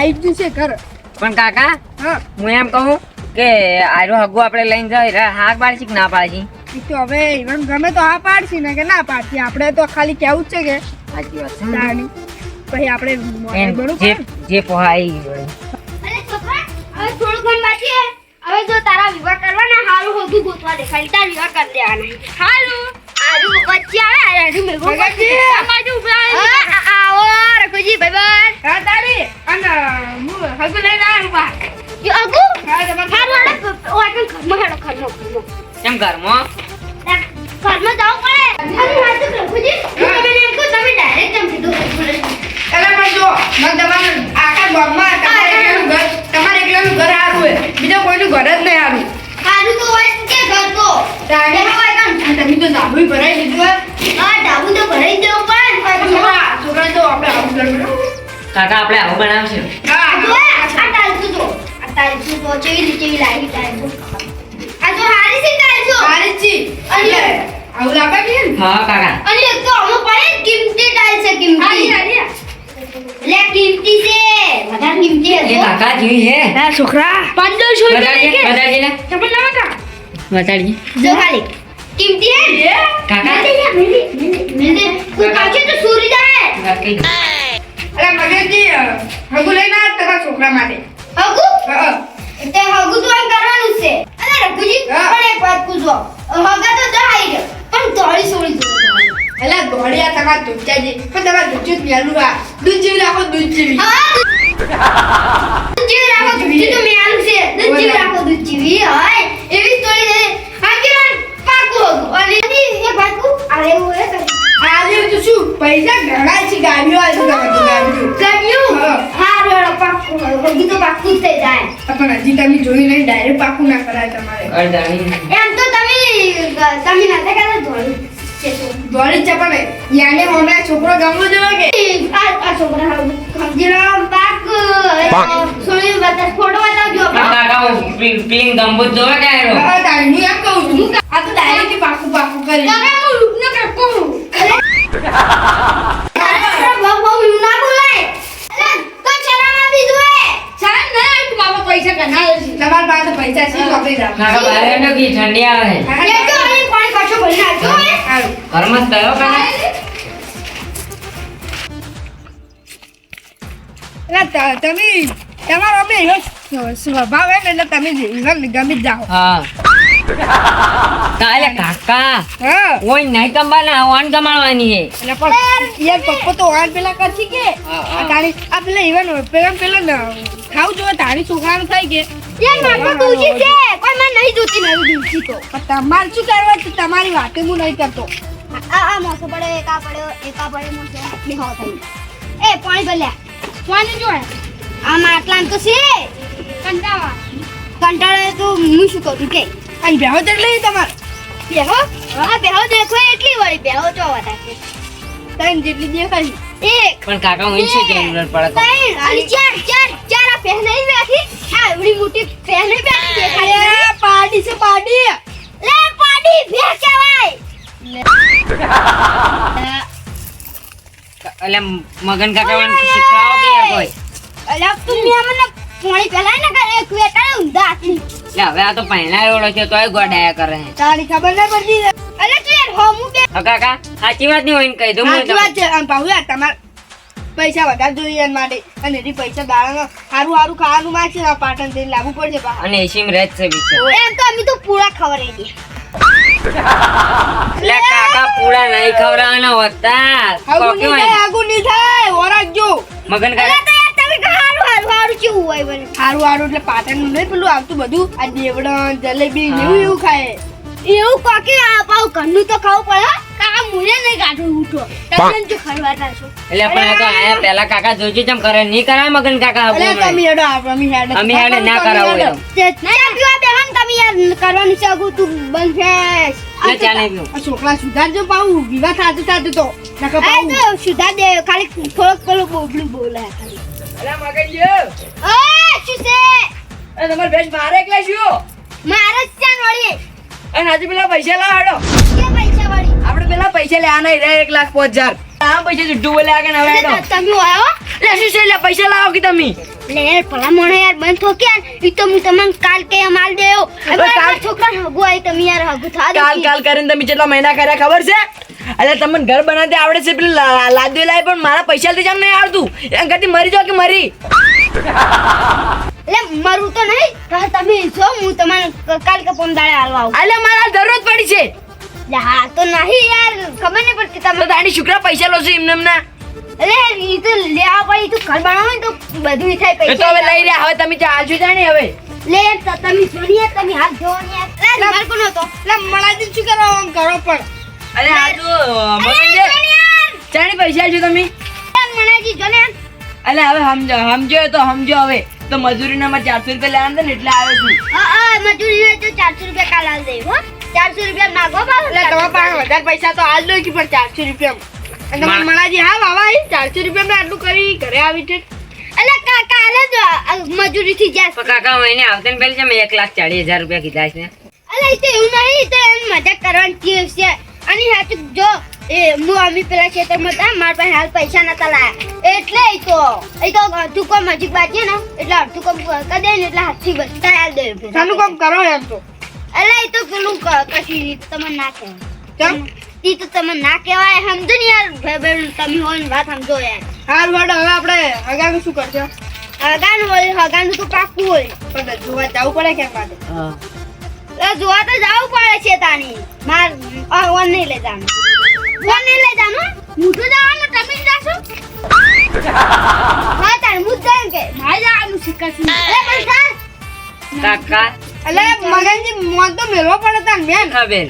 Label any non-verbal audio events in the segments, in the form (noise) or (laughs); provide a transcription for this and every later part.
આઈ જ છે ઘર. પણ કાકા હા. હું એમ કહું કે આરો હગો આપણે લઈને જાય હાક પાડશી કે ના પાડશી? તો હવે ઈવન ગમે તો હા પાડશી ને કે ના પાડશી. આપણે તો ખાલી કેવું જ છે કે સાચી વાત છે. પછી આપણે જે જે પોહાય ઈ અરે છોકરા હવે થોડું ઘણ બાકી હે. હવે જો તારા વિવાહ કરવાના હારું હોગું ગોતવા દે. ખાલી તાર વિવાહ કરી દેવાના. હારું. આરું વચ્ચે આવે આ આરું મેઘો ભગતજી! અમારું ઊભા આવો રઘુજી ભાઈ હા તારી અને હું હજુ લઈને આવ્યો બા જો હગુ હા ઘરમાં ઘરમાં કેમ ઘરમાં? ઘરમાં જવું પડે. હારું રઘુજી હું. તમને એમ તમે ડાયરેક્ટ જમ કીધું એટલે પણ જો મને તમારે આખા ગામમાં તમારે એકલાનું ઘર તમારે એકલાનું ઘર સારું હોય. બીજા કોઈનું ઘર જ નહીં સારું. હારું તો હોય કે ઘર તો તારે હોય તમે તો ભરાઈ દીધું હોય. હા ડાબુ તો ભરાઈ જવું દેવું પડે. કાકા આપણે આવું બનાવશું. હા કાકા. અને તો આમાં પડે કિંમતી ટાઈલ્સ છે કિંમતી લે કિંમતી છે વધારે કિંમતી એ કાકા જેવી હે. ના છોકરા. પંદરસો બતાડજે બતાડજે ને ચપલ ના કા બતાડજે જો ખાલી. કિંમતી હે કાકા મેલે મેલે મેલે તું કાચે તો સુરી જાય અરે મગજજી હગુ લઈને આવ તમારા છોકરા માટે હગુ હા તે હગુ તો એમ કરવાનું છે અરે રઘુજી. પણ એક વાત પૂછો હગા તો ગયો પણ દોડી સોળી જોઈ એટલે દોડ્યા તમારા દૂધચાજી પણ તમારા દૂધ મેલું આ દૂધ જેવી રાખો દૂધ જેવી હા દૂધ જેવી રાખો દૂધ તો મેં છે દૂધ જેવી રાખો દૂધ જેવી હોય એવી સ્ટોરી છે આગળ પાકું હતું અને એ આજે તો શું પૈસા ઘણા છે ગાડીઓ છે તો ગાડીઓ. હા. રેડો પાકું હગી તો પાકું જ થઈ જાય. પણ હજી તમે જોઈ ડાયરેક્ટ પાકું ના કરાય તમારે. એમ તો તમે તમે નતા કરતા ધોળી દોડી જ છે પણ યાને હમણાં છોકરો ગમો જોઈએ કે? આ આ છોકરા સમજીલો પાક સોની બતા ફોટો બતાવજો કાકા પીલિંગ ગંબૂત જોવે કે આયરો હા, તારે હું એમ કહું છું. આ તો ડાયરેક્ટ પાકું પાકું કરી. હું રૂપને તમારા પાસે પૈસા છે વાપરી રાખો કે ઠંડી આવે. તો અહીં પાણી પાછો ભરી નાખજો થયો કાકા એટલે તમે તમારો અમે એવો સ્વ- સ્વભાવ હે ને એટલે તમે જ ગમી જ જાઓ. હા. તાલે કાકા ઓય નહીં કમાવાના ઓન કમાવાની હે. એટલે પણ યાર પપ્પા તો વાળ પેલા કરશી કે. તારી આ પેલા ઇવન પેલા પેલા ખાવું જોઈએ તારી છોકરાનું થાય કે? યાર માર તો દૂજી છે કોઈ મને નહીં જોતી નવી દૂજી તો. તમારે શું કરવા છે? તમારી વાતે હું નહીં કરતો. આ આ મોસો પડે એકા પડ્યો એકા પડ્યો મોસો આટલી હવા થઈ એ પાણી ભલ્યા. પાણી જો આમાં આટલા તો છે. કંટાળા. કંટાળા તો હું શું કરું કે અહીં બેહો તો એટલે તમારે. બેહો? હા. બેહો દેખો એટલી વળી બેહો જો વધારે ત્રણ જેટલી દેખાય. એક પણ કાકા હું શું જરૂર પડે કહો? ત્રણ અને ચાર ચાર ચાર આ પહે નહીં બેઠી આ એવડી મોટી પહે નહીં બેઠી દેખાય પાડી છે પાડી. લે પાડી ભે કહેવાય. એટલે મગન કાકા મને શીખવાડો કે યાર કોઈ? અલે તું મે મને પાણી પેલા ના કરે એક વેટાણે ઊંધા હાથની લે હવે આ તો પહેલા એવડો છે તોય ગોડાયા કરે. છે તારી ખબર ના પડતી અલે તું યાર બે હા કાકા સાચી વાત નહીં હોય ને કહી દઉં હું સાચી વાત છે. આમ પાહુ યાર તમારે પૈસા વધારે જોઈએ એના માટે. અને એ પૈસા દાડાનો સારું સારું ખાવાનું માં છે પાટણ જઈને લાવવું પડશે. અને એસીમ રહે જ છે એમ તો અમે તો પૂરા ખવડાવી દઈએ. (laughs) કાકા નહીં હોતા આગું નહીં થાય આગું નહીં થાય ઓરાકજો મગન કાકા? તો યાર તમે કહો હારું હારું હારું કેવું હોય સારું સારું એટલે પાટણનું નહીં પેલું આવતું બધું? આ દેવડન જલેબી એવું એવું ખાય. એવું કાકે? આ પાઉ ઘરનું તો ખાવું પડે હો. કાકા મુને ઉઠો. તમને જો ખરવા છો. એટલે પણ આ તો આયા પેલા કાકા જોજો ચમ કરે નહીં કરાય મગન કાકા અલે તમે હેડો અમે હેડો. અમે હેડે ના તમે એમ. તે પીવા બેહન તમે યાર કરવાની છે આગું તું બંધ ફેસ લે ચા નહીં પીવું. છોકરા સુધારજો પાઉં વિવાહ થાતું થાતું તો. નકર આ તો સુધા દે ખાલી થોડોક પેલો બોબડું બોલે ખાલી. અલે મગનજી. ઓય શું છે? એ તમારે ભેજ મારે એકલા શું? મારે જ ચાન વળી. અને આજે પેલા પૈસા લાવ હેડો. પેલા પૈસા લેવાના રે એક લાખ પાંચ હજાર. આ પૈસા જુઠ્ઠું બોલે આગળ હવે હેડો તમે આવ્યો લે શું છે? લે પૈસા લાવો કે તમે? લે યાર ભલા મોણે યાર બંધ થો કે ઈ તો હું તમને કાલ કે માલ દેયો હવે કાલ- છોકરા હગુ આઈ તમે યાર હગુ થા કાલ કાલ કરીને તમે કેટલા મહિના કર્યા ખબર છે? અલે તમને ઘર બનાવતે આવડે છે પેલું લા- લાદવી લાય પણ મારા પૈસાથી જામ નહીં આવડતું. એમ કરતી મરી જાવ કે મરી? એટલે મરું તો નહીં. તમે જો હું તમને કાલ કે પમ દાડે હાલવા આવું. એટલે મારા જરૂરત પડી છે. લે હા તો નહીં યાર ખબર નહીં પડતી તમે તારી છોકરા પૈસા લો છો એમને એમના અરે એ તો લેવા પડી તું ઘર બનાવો ને તો બધું થાય પૈસા તો હવે લઈ લે હવે તમે આવજો જાણે હવે. લે તો તમે જોની તમે હાથ જોવો ને યાર. લે માર કોનો તો એટલે મણાજી શું કરવા આમ કરો પણ અરે આ તો મગન છે ચાણી પૈસા જો તમે? મણાજી જો ને અલે હવે સમજો સમજો તો સમજો હવે. તો મજૂરીના માં ચારસો રૂપિયા લેવાના ને એટલે આવે છું હા હા મજૂરી હોય તો ચારસો રૂપિયા કાલ આવી દઈ હો. ચારસો રૂપિયા માંગો પાછો એટલે તમારા પાસે વધારે પૈસા તો આજ નથી પણ ચારસો રૂપિયા અને તમારે મણાજી હા વાવા એ ચારસો રૂપિયા આટલું કરી ઘરે આવી છે. એટલે કા કાલે જ મજૂરી મજૂરીથી જાય કાકા મહિને આવતા ને પહેલી છે મેં એક લાખ ચાલીસ હજાર રૂપિયા કીધા છે. એટલે તો એવું નહીં તો એમ મજાક કરવાની ચીજ છે. અને સાચું જો એ હું અમે પેલા ખેતરમાં હતા મારા પાસે હાલ પૈસા નતા લાયા. એટલે એ તો એ તો અડધું કોમ હજી બાકી ને એટલે અડધું કોમ કરી દે ને એટલે હાથથી બસ હાલ દે. ચાલુ કામ કરો એમ તો. અલે એ તો પેલું ક- કશી તમે ના કહેવાય. કેમ? ઈ તો તમે ના કહેવાય સમજો ને યાર. ભાઈ ભાઈ તમે હોય ને વાત સમજો યાર. હાલ વડ હવે આપણે હગાનું શું કરજો હગાનું હોય હગાનું તો પાકું હોય. પણ જોવા જવું પડે કેમ માટે એટલે જોવા તો જવું પડે છે તાની માર ઓન નહીં લઈ જાનું. ઓન નહીં લઈ જાનું તો જવાનું તમે જ જાશો? (laughs) હા તાર હું જ કે? મારે જવાનું શીખશું એ કાકા. એટલે મગનજી મોન તો મેળવો પડે તાર હા બેન.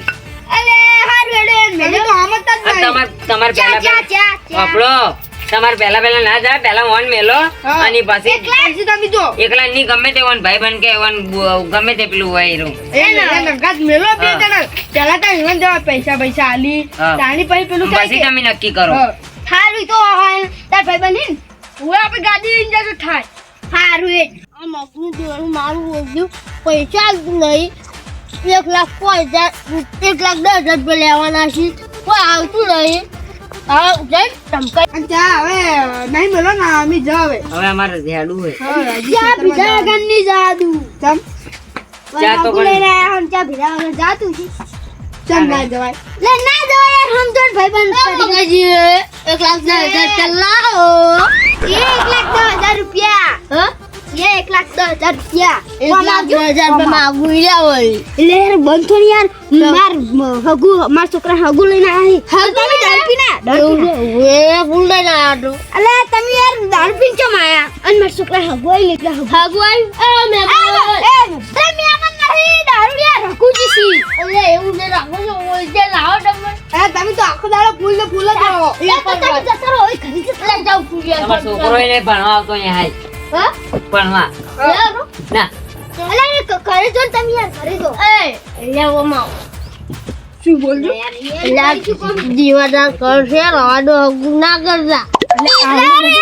અલે હાર વેડે મેલે. તો આમ જ તાર તમાર તમાર પહેલા ચા ચા ચા. આપણો તમાર પહેલા પહેલા ના જાય પહેલા ઓન મેલો. અને પછી પછી તમે જો. એકલા ની ગમે તે ઓન ભાઈ બન કે ઓન ગમે તે પેલું હોય એનું. એ એ નંગાત મેલો બે. જણા. પેલા તો ઈવન દેવા પૈસા પૈસા આલી. તાણી પછી પેલું કઈ પછી તમે નક્કી કરો. હારું તો હોય તાર ભાઈ બન હું આપણે ગાડી લઈને તો થાય. હારું એ. આ મગનું દેવાનું મારું બોલ્યું પૈસા જ નહીં. એક લાખ કોઈ હજાર એક લાખ દસ હજાર રૂપિયા લેવાના છે. કોઈ આવતું નહીં. એક લાખ દસ હજાર રૂપિયા. એક લાખ દસ હજાર રૂપિયા. એક લાખ દસ હજાર રૂપિયા માગું હોય. એટલે બંધ થોડી યાર. માર હગુ માર છોકરા હગુ લઈને આવી તમે ડરપી ના એ ફૂલ લઈને આયા તો અલે તમે યાર ડરપી ચમ આયા? અને માર છોકરા હગુ આવી એટલે હગુ. આવી? એ મે તમે આમન નહીં દારૂ યાર હગુજી સી એટલે એવું ને રાખો છો ઓલજે લાવો તમે. એ તમે તો આખો દાડો ફૂલ ને ફૂલ જ રહો એ તો તમે જતા રહો ઘરે જતા જાવ ફૂલિયા તમારો છોકરો એને ભણવા આવતો અહીંયા હાય. ભણવા લેવાનો ના. અલે કરે જો તમે યાર કરે જો. એ. લેવો માં શું બોલજો જીવાદાર કરશે રવાડો હગું ના કરતા. મે મે લે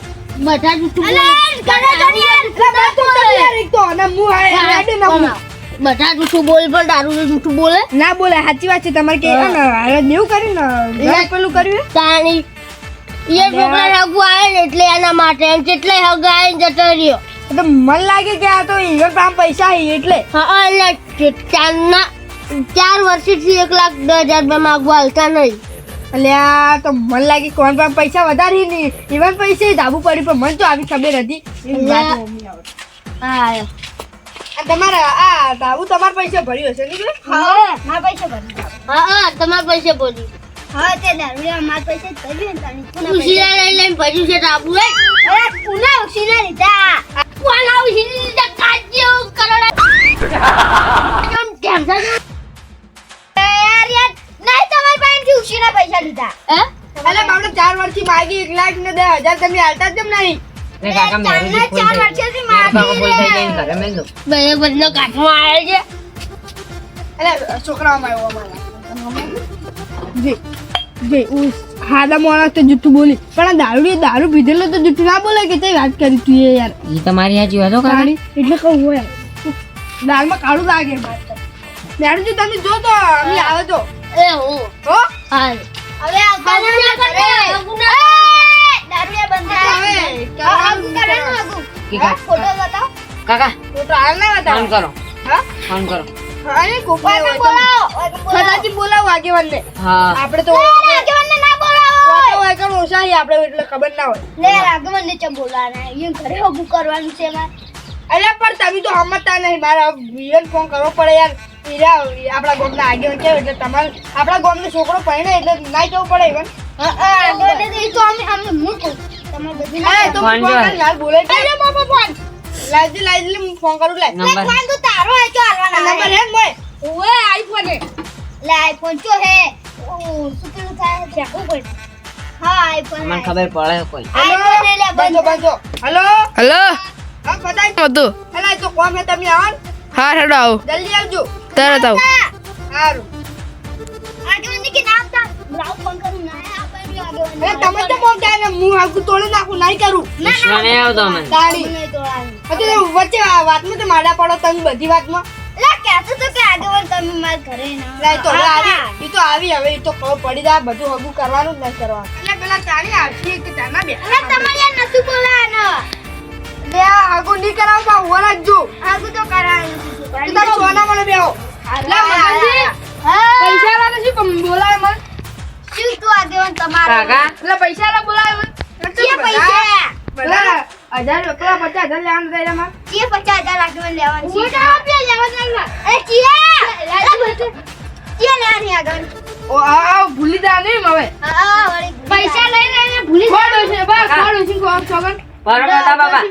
ના, બધા પાડો લા બાંધો ના જૂઠું બોલ પણ દારૂ જૂઠું બોલે. ના બોલે સાચી વાત છે તમારે કે ને દેવું કર્યું ને પેલું કર્યું? તાણી. એ છોકરા હગુ આવે ને એટલે એના માટે એમ કેટલે હગ આવે જતો રહ્યો. તો મન લાગે કે આ તો ઈવન પામ પૈસા એટલે. હા એટલે ચારના ચાર વર્ષથી એક લાખ દસ હજાર રૂપિયા માગવા હાલતા નહીં. અલ્યા તો મન લાગે કોણ પણ પૈસા વધારે નહીં ઈવન પૈસા ધાબુ પડ્યું પણ મન તો આવી ખબર હતી. તમારા આ ધાબુ તમારા પૈસા ભર્યું હશે કે? હા મારા પૈસા ભર્યું. હા હા તમારા પૈસા ભર્યું. હા તે દારૂડિયા મારા પૈસા ભર્યું ને તાણી લઈ લઈને ભર્યું છે ધાબુ એ અરે પુના ઉસીના લીધા? પુના ઉસીના લીધા? કાજ્યો કરોડા. કેમ કેમ? ખુશીના પૈસા લીધા. હે? અરે બાપડે ચાર વર્ષથી માગી એક લાખ ને દસ તમે હાલતા જ નહીં? દારૂ પીધેલો તો જુઠ્ઠું ના બોલે કે વાત કરી યાર? તમારી એટલે કહું હોય દાળમાં કાળું લાગે મેડમ તમે જોતો આવે તો. એ હો? હાલ હવે આ કરે. કરે દારૂયા બંધ હવે કરે આગુ કરે ને આગુ કાકા ફોટો બતાવ. કાકા ફોટો તો હાલ ના ફોન બતાવો કરો. હા? ફોન કરો. અરે તો બોલાવો. કદાચી બોલાવો આગેવાનને. હા. આપણે તો આગેવાનને ના બોલાવો. ફોટો હોય કે ઓછા આપણે એટલે ખબર ના હોય. લે આગેવાનને ચમ બોલાવાના એ ઘરે ઊભું કરવાનું છે મારે અરે પણ તમે તો હમતા નહીં. મારા વિયન ફોન કરવો પડે યાર. આપણા ગામના આગેવાન છે એટલે તમારે આપણા ગામનો છોકરો પહેણે એટલે ના જવું પડે ઇવન હા હા આગેવાનને તો એ તો અમે અમે હું કહું? તમે બધું હા એ તો ફોન ફોન જો. કર યાર બોલે છે. અરે બાપા ફોન. લાવજે લાવજે હું ફોન કરું લે. નંબર. ફોન તો તારો હે તો આ હાલવાના નંબર હે? ને મોય? ઓએ આઈફોન હે. લે હે? શું પેલું થાય ફેંકવું પડે હા આઈફોન ખબર પડે કોઈ. હેલો? બંધ હલો? હલો? બધું. એ તો કોમ હે તમે આવો હા હેડો આવો. જલ્દી આવજો. તરત આવો સારું આગેવાનને કે નામ તા લાવ ફોન કરું ના અરે તમે તો બોલતા ને હું હાકુ તોડી નાખું નહીં કરું તો વચ્ચે વાતમાં તો માડા પડો તમે બધી વાતમાં લે કહેતો તો કે તમે માર ઘરે ના લે તો આવી ઈ તો આવી હવે ઈ તો પડી જાય બધું હગું કરવાનું જ નહીં કરવાનું એટલે પેલા કે તાના બે અરે તમારે નતું બે નહીં કરાવતા ઊભા રાખજો આગુ તો કરાયું ઈ સોના મને બેહો. લે મગનજી પૈસા લાવે છે પણ બોલાવે મને. શું તું આગેવાન તમારો? કાકા? એટલે પૈસા લા બોલાવે મને. કે પૈસા? બધા હજાર એકલા પચાસ હજાર લેવાનું થાય એમાં કે પચાસ હજાર આગેવાન લેવાનું છે? આગળ? ઓ આ આ ભૂલી જા નહીં હવે. પૈસા લઈ લઈને ભૂલી બસ છે બરોબર બાબા.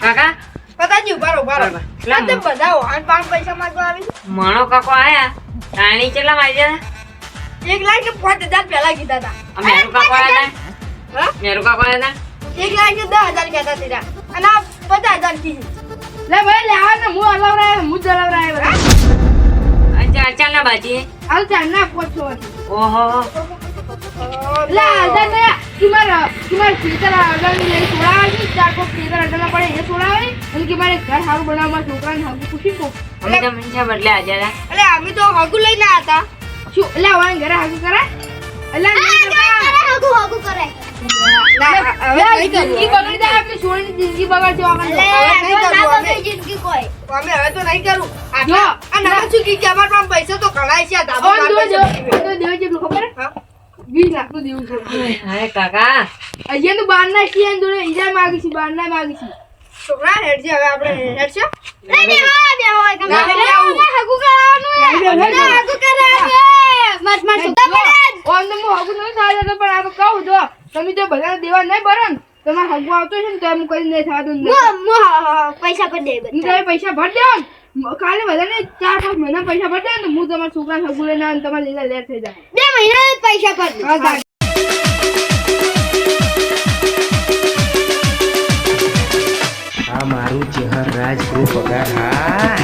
કાકા પતાજી ઊભા રહો ઊભા રહો. બરાબર. બધા વાહન પાંચ પૈસા માંગવા આવી મણો કાકો આયા. રાણી કેટલા મારી એક લાખ પાંચ હજાર પહેલા કીધા હતા. હતા મેરુ કાકો આયા હતા? મેરુ કાકો આયા એક લાખ દસ હજાર કહેતા હતા અને આ પચાસ હજાર કીધી લે ભાઈ લેવા ને હું હલાવરાય હું ચલાવરાય બરાબર હતા ચાર ચાર ના બાજી. હાલ ચાલ ના પોચો ઓહો. લે હજાર ને તમાર તમાર ખેતર આગળ લઈ છોડાવે ચાર કોક ખેતર આગળ પડે એ છોડાવે અને કે મારે ઘર સારું બનાવવા છોકરાને હાગું પૂછી કો અમે તો મનસા બદલે આજે હતા. એટલે અમે તો હાગું લઈને હતા. શું? એટલે હવે ઘરે હાગું કરે એટલે હગુ હગુ કરે જિંદગી બગડી જાય આપણી સોની બગડશે ના અમે? હવે તો નહીં કરું. આટલા આ નાના ચૂકી ગયા અમારા પાસે પૈસા તો ઘણાય છે? વીસ દેવું છે. કાકા. અહીંયા તો બાર ના છીએ જોડે ઈજા માગી છે બાર ના માગી છે. છોકરા હેડજે હવે આપણે હેડશે લે બે હોય બે હોય ગમે ના, તે. બે આવું. લે, હગુ કરવાનું હગુ કરે છે. મસ્ત મસ્ત છોકરા પડે. ઓમ તો હું હગું નહીં થવા દેતો પણ આ કહું જો તમે જો બધાને દેવા નહીં ભરો ને તમારે હગુ આવતો છે ને તો એમ કઈ નહીં થવા દઉં પૈસા ભર દે તમે પૈસા ભર દેવો ને? કાલે બધાને ચાર પાંચ મહિના પૈસા ભર દેવો ને હું તમારા છોકરાને હગુ લઈને તમારે લીલા લેર થઈ જાય. બે મહિના પૈસા પર રાજ ગ્રુપ પગાર હા